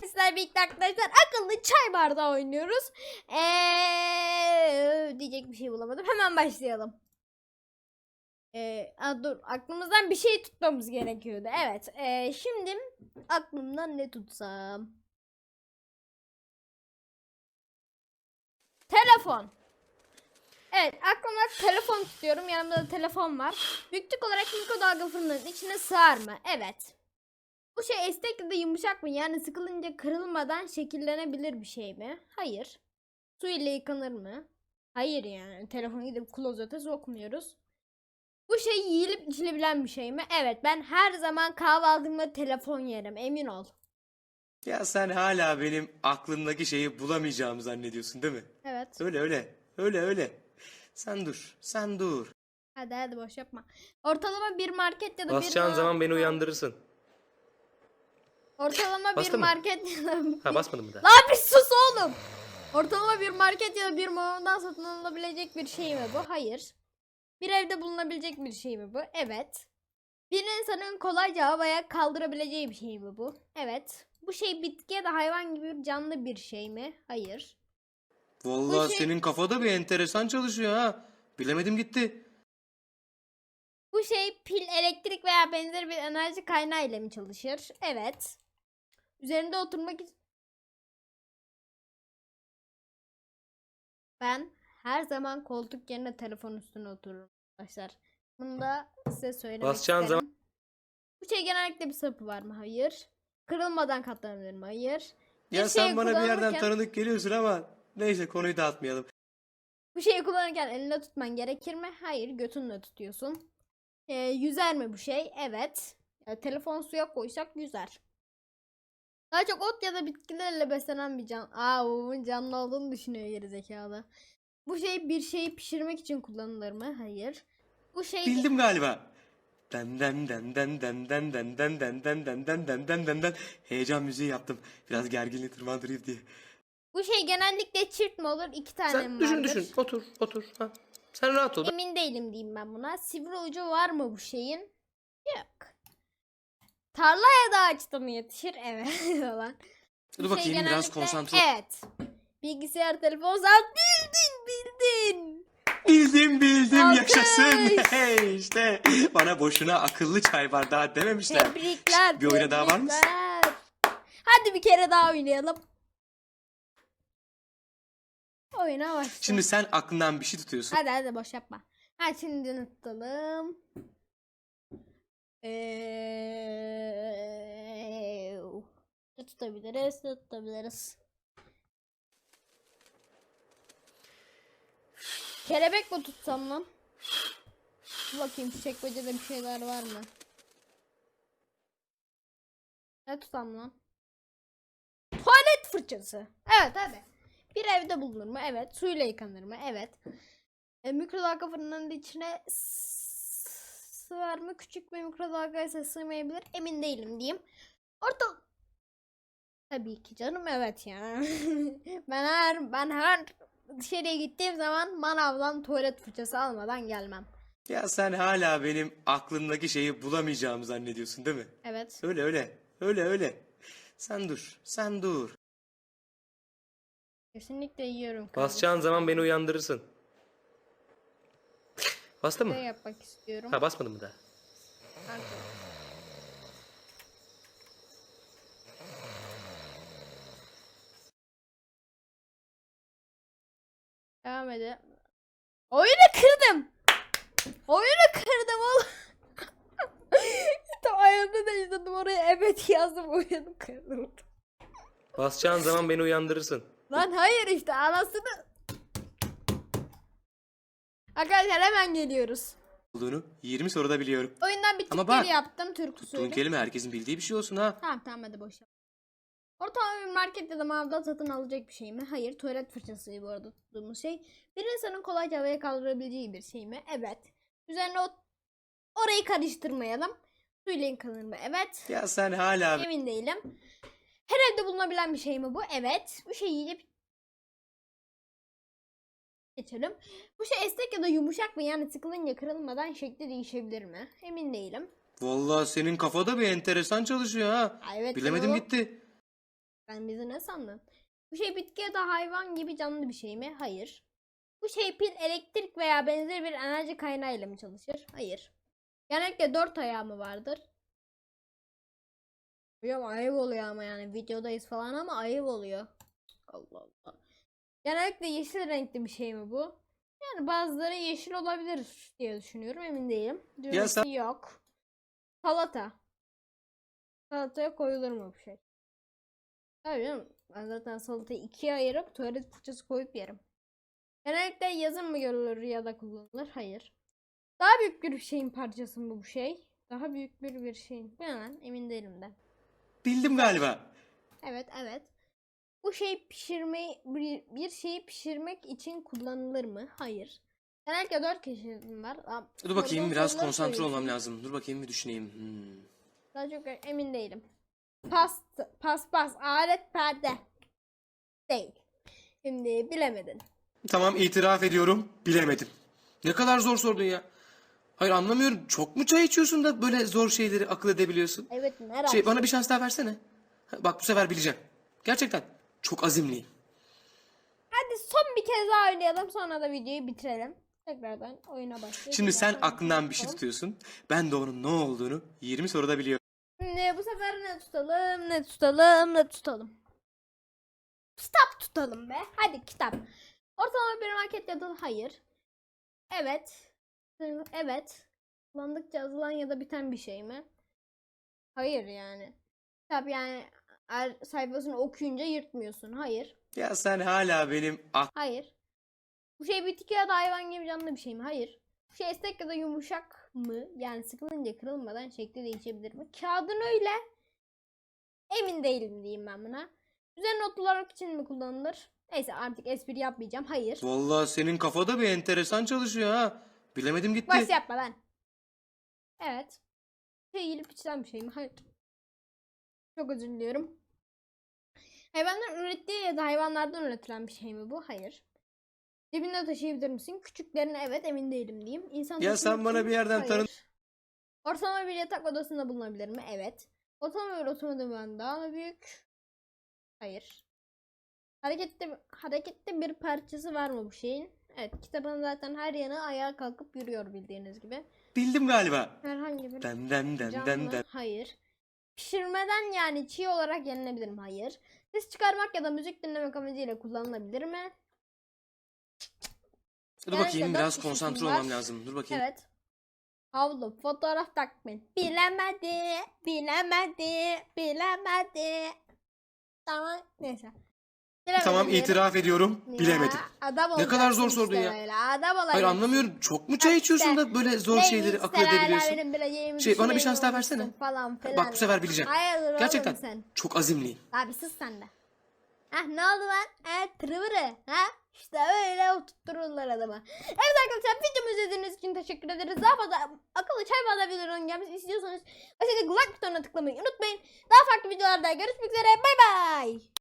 without birlikte arkadaşlar akıllı çay bardağı oynuyoruz. Eee diyecek bir şey bulamadım. Hemen başlayalım. Aa, dur aklımızdan bir şey tutmamız gerekiyordu. Evet. eee, şimdi aklımdan ne tutsam? Telefon. Evet aklımda telefon tutuyorum. Yanımda da telefon var. Büyüklük olarak mikrodalga fırının içine sığar mı? Evet. Bu şey esnek ya da yumuşak mı? Yani sıkılınca kırılmadan şekillenebilir bir şey mi? Hayır. Su ile yıkanır mı? Hayır yani. Telefonu gidip klozete sokmuyoruz. Bu şey yiyilip içilebilen bir şey mi? Evet ben her zaman kahvaltımda telefon yerim emin ol. Ya sen hala benim aklımdaki şeyi bulamayacağımı zannediyorsun değil mi? Evet. Öyle öyle. Öyle öyle. Sen dur. Sen dur. Hadi hadi boş yapma. Ortalama bir market ya da Basacağın bir... zaman beni uyandırırsın. Ortalama bir mı? market ya da... Ha basmadın mı da? Lan bir sus oğlum. Ortalama bir market ya da bir mağazadan satın alınabilecek bir şey mi bu? Hayır. Bir evde bulunabilecek bir şey mi bu? Evet. Bir insanın kolayca havaya kaldırabileceği bir şey mi bu? Evet. Bu şey bitki ya da hayvan gibi canlı bir şey mi? Hayır. Vallahi şey- senin kafada bir enteresan çalışıyor ha. Bilemedim gitti. Bu şey pil, elektrik veya benzeri bir enerji kaynağı ile mi çalışır? Evet. Üzerinde oturmak için... Ben her zaman koltuk yerine telefon üstüne otururum arkadaşlar. Bunu da size söylemek Basacağın isterim. zaman- Bu şey genellikle bir sapı var mı? Hayır. Kırılmadan katlanabilir mi? Hayır. Ya Bir sen bana bir yerden tanıdık geliyorsun ama neyse konuyu dağıtmayalım. Bu şeyi kullanırken elinde tutman gerekir mi? Hayır, götünle tutuyorsun. Ee, yüzer mi bu şey? Evet. Ya, telefon suya koysak yüzer. Daha çok ot ya da bitkilerle beslenen bir can. Aa, bunun canlı olduğunu düşünüyor gerizekalı. Bu şey bir şeyi pişirmek için kullanılır mı? Hayır. Bu şey Bildim galiba. Den den den den den den den den den den den den den den den den Heyecan müziği yaptım. Biraz gerginliği tırmandırayım diye. bu şey genellikle çift mi olur? İki tane Sen mi düşün vardır? düşün. Otur otur. Ha. Sen rahat ol. Emin değilim diyeyim ben buna. Sivri ucu var mı bu şeyin? Yok. Tarlaya da ağaçta mı yetişir? Evet. Dur bakayım şey biraz konsantre. Evet. Bilgisayar, telefon, saat bildin. Bildim bildim Alkış. yaşasın. Hey işte bana boşuna akıllı çay bardağı dememişler. Tebrikler. Bir oyuna daha var mısın? tebrikler. Hadi bir kere daha oynayalım. Oyuna başla. Şimdi sen aklından bir şey tutuyorsun. Hadi hadi boş yapma. Ha şimdi unutalım. Ne tutabiliriz? Ne tutabiliriz? Kelebek mi tutsam lan? Bakayım şu çekmecede bir şeyler var mı? Ne tutsam lan? Tuvalet fırçası. Evet hadi. Bir evde bulunur mu? Evet. Suyla yıkanır mı? Evet. E, mikrodalga fırınının içine sığar mı? Küçük bir mikrodalga ise sığmayabilir. Emin değilim diyeyim. Orta... Tabii ki canım evet ya. ben her ben her dışarıya gittiğim zaman manavdan tuvalet fırçası almadan gelmem. Ya sen hala benim aklımdaki şeyi bulamayacağımı zannediyorsun değil mi? Evet. Öyle öyle. Öyle öyle. Sen dur. Sen dur. Kesinlikle yiyorum. Basacağın zaman beni uyandırırsın. Bastı mı? Ne yapmak istiyorum? Ha basmadın mı da? Kanka. Edelim. Oyunu kırdım. Oyunu kırdım oğlum. Tam ayağımda değiştirdim oraya evet yazdım oyunu kırdım. Basacağın zaman beni uyandırırsın. Lan hayır işte anasını. Arkadaşlar hemen geliyoruz. Olduğunu 20 soruda biliyorum. Oyundan Ama bak, bittikleri yaptım türkü Tuttuğun söyleyeyim. kelime herkesin bildiği bir şey olsun ha. Tamam tamam hadi boş. Ortalama bir market ya da mağazada satın alacak bir şey mi? Hayır. Tuvalet fırçası bu arada tuttuğumuz şey. Bir insanın kolayca havaya kaldırabileceği bir şey mi? Evet. Üzerine o orayı karıştırmayalım. Suyla yıkanır mı? Evet. Ya sen hala Emin değilim. Her evde bulunabilen bir şey mi bu? Evet. Bu şey yiyip Geçelim. Bu şey esnek ya da yumuşak mı? Yani sıkılınca kırılmadan şekli değişebilir mi? Emin değilim. Vallahi senin kafada bir enteresan çalışıyor ha. Ay evet Bilemedim ya. gitti. Ben bizi ne sandın? Bu şey bitki ya da hayvan gibi canlı bir şey mi? Hayır. Bu şey pil, elektrik veya benzeri bir enerji kaynağıyla mı çalışır? Hayır. Genellikle dört ayağı mı vardır? Hocam ayıp oluyor ama yani videodayız falan ama ayıp oluyor. Allah Allah. Genellikle yeşil renkli bir şey mi bu? Yani bazıları yeşil olabilir diye düşünüyorum emin değilim. Sen- ki yok. Salata. Salataya koyulur mu bu şey? Tabii canım. Ben zaten salatayı ikiye ayırıp tuvalet fırçası koyup yerim. Genellikle yazın mı görülür ya da kullanılır? Hayır. Daha büyük bir şeyin parçası mı bu şey? Daha büyük bir bir şeyin. Bilemem emin değilim de. Bildim galiba. Evet evet. Bu şey pişirmeyi bir, bir şeyi pişirmek için kullanılır mı? Hayır. Genellikle dört kişinin var. Aa, Dur bakayım biraz konsantre olmam lazım. Dur bakayım bir düşüneyim. Hmm. Daha çok emin değilim. Pas, paspas, alet, perde. Değil. Şimdi bilemedin. Tamam itiraf ediyorum. Bilemedim. Ne kadar zor sordun ya. Hayır anlamıyorum. Çok mu çay içiyorsun da böyle zor şeyleri akıl edebiliyorsun? Evet merak. Şey bana bir şans daha versene. Ha, Bak bu sefer bileceğim. Gerçekten çok azimliyim. Hadi son bir kez daha oynayalım sonra da videoyu bitirelim. Tekrardan oyuna başlayalım. Şimdi sen aklından bir şey tutuyorsun. Ben de onun ne olduğunu 20 soruda biliyorum. Şimdi bu sefer ne tutalım, ne tutalım, ne tutalım. Kitap tutalım be. Hadi kitap. Ortalama bir market ya da hayır. Evet. Evet. Kullandıkça azalan ya da biten bir şey mi? Hayır yani. Kitap yani er, sayfasını okuyunca yırtmıyorsun. Hayır. Ya sen hala benim Hayır. Bu şey bitki ya da hayvan gibi canlı bir şey mi? Hayır. Bu şey ya da yumuşak mı? Yani sıkılınca kırılmadan şekli değişebilir mi? Kağıdın öyle. Emin değilim diyeyim ben buna. Düzen notlar için mi kullanılır? Neyse artık espri yapmayacağım. Hayır. Vallahi senin kafada bir enteresan çalışıyor ha. Bilemedim gitti. Baş yapma lan. Evet. Şey yiyip içilen bir şey mi? Hayır. Çok özür diliyorum. Hayvanların ürettiği ya da hayvanlardan üretilen bir şey mi bu? Hayır. Cebinde taşıyabilir misin? Küçüklerini evet emin değilim diyeyim. İnsan Ya sen bana bir yerden Hayır. tanı- Ortalama bir yatak odasında bulunabilir mi? Evet. Bir otomobilden daha mı büyük? Hayır. Hareketli, hareketli bir parçası var mı bu şeyin? Evet kitabın zaten her yanı ayağa kalkıp yürüyor bildiğiniz gibi. Bildim galiba. Herhangi bir Den den den canlı den den. hayır. Pişirmeden yani çiğ olarak yenilebilir mi? Hayır. Ses çıkarmak ya da müzik dinlemek amacıyla kullanılabilir mi? Dur bakayım biraz konsantre olmam lazım. Dur bakayım. Evet. Havlu, fotoğraf takmin. Bilemedi, bilemedi, bilemedi. Tamam, neyse. Bilemedim Tamam itiraf ediyorum. Ya, Bilemedim. adam Ne kadar zor olacaksın sordun işte ya. Böyle. Adam. Hayır anlamıyorum. Çok mu çay içiyorsun işte, da böyle zor şeyleri akıl edebiliyorsun? benim Şey, bana bir şans daha versene. Falan filan. Bak bu sefer bileceğim. Hayır oğlum Gerçekten sen. çok azimliyim. Abi sus sen de. Hah ne oldu lan? He tırıvırı. Ha? İşte öyle oturttururlar adamı. Evet arkadaşlar videomu izlediğiniz için teşekkür ederiz. Daha fazla akıllı çay bardağı videolarının gelmesini istiyorsanız aşağıdaki like butonuna tıklamayı unutmayın. Daha farklı videolarda görüşmek üzere. Bay bay.